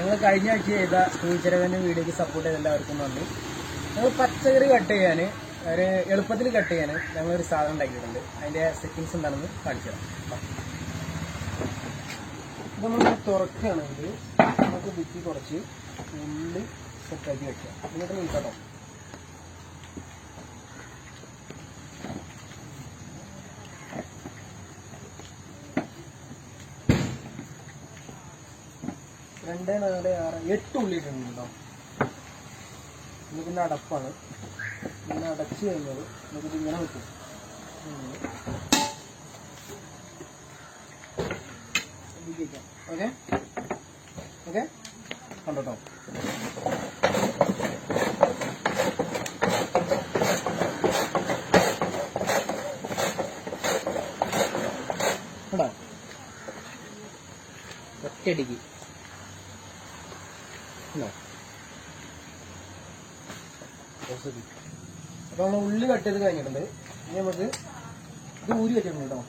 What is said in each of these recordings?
ഞങ്ങൾ കഴിഞ്ഞ ആഴ്ച ചെയ്ത ടീച്ചരവന്റെ വീഡിയോക്ക് സപ്പോർട്ട് ചെയ്ത എല്ലാവർക്കും നന്ദി. ഞങ്ങൾ പച്ചക്കറി കട്ട് ചെയ്യാൻ ഒരു എളുപ്പത്തിൽ കട്ട് ചെയ്യാൻ ഞങ്ങളൊരു സാധനം ഉണ്ടാക്കിയിട്ടുണ്ട്. അതിന്റെ സെറ്റിങ്സ് എന്താണെന്ന് കാണിച്ചു തരാം നമ്മൾ തുറക്കുകയാണെങ്കിൽ നമുക്ക് ബിക്കി കുറച്ച് ഉള്ളി സെറ്റാക്കി വെക്കാം. എന്നിട്ട് നീക്കട്ടോ രണ്ട് നാല് ആറ് എട്ട് ഉള്ളി ഇട്ടുണ്ട് കേട്ടോ ഇതിന്റെ അടപ്പാണ്. ഇങ്ങനെ അടച്ച് കഴിഞ്ഞാൽ നമുക്കിത് ഇങ്ങനെ വെക്കും. ഓക്കെ? ഓക്കെ? കണ്ടോട്ടോ. ഒറ്റയടിക്ക്. അപ്പൊ നമ്മൾ ഉള്ളി കട്ട് ചെയ്ത് കഴിഞ്ഞിട്ടുണ്ട്. ഇനി നമുക്ക് ഇത് ഊരി വെച്ചിട്ടുണ്ട് കേട്ടോ.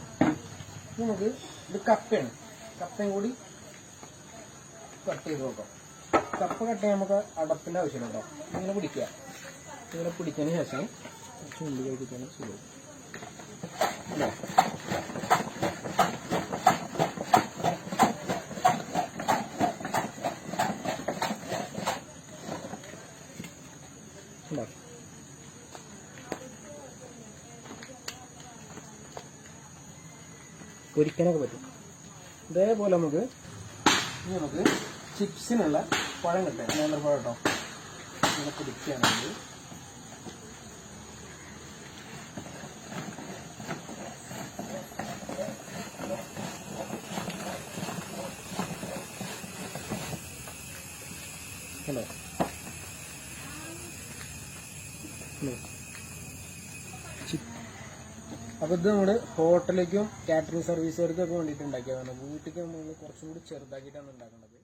നമുക്ക് ഇത് കപ്പയാണ്. കപ്പയും കൂടി കട്ട് ചെയ്ത് നോക്കാം. കപ്പ കട്ട് ചെയ്യാൻ നമുക്ക് അടപ്പിന്റെ ആവശ്യമില്ല കേട്ടോ. ഇങ്ങനെ പിടിക്കുക. ഇങ്ങനെ പിടിച്ചതിന് ശേഷം കുറച്ച് ഉള്ളി കഴിക്കാൻ സുഖം ഇല്ലേ? ഉണ്ടോ? പൊരിക്കാനൊക്കെ പറ്റും ഇതേപോലെ നമുക്ക് ഇനി നമുക്ക് ചിപ്സിനുള്ള പഴം കിട്ടാം നല്ല പഴം കേട്ടോ ഇങ്ങനെ പിടിക്കുകയാണെങ്കിൽ കണ്ടോ അപ്പൊ ഇത് നമ്മൾ ഹോട്ടലിലേക്കും കാറ്ററിംഗ് സർവീസുകാർക്കും ഒക്കെ വേണ്ടിയിട്ട് ഉണ്ടാക്കിയതാണ് വീട്ടിലേക്ക് നമ്മൾ കുറച്ചും കൂടി ചെറുതാക്കിയിട്ടാണ് ഉണ്ടാക്കുന്നത്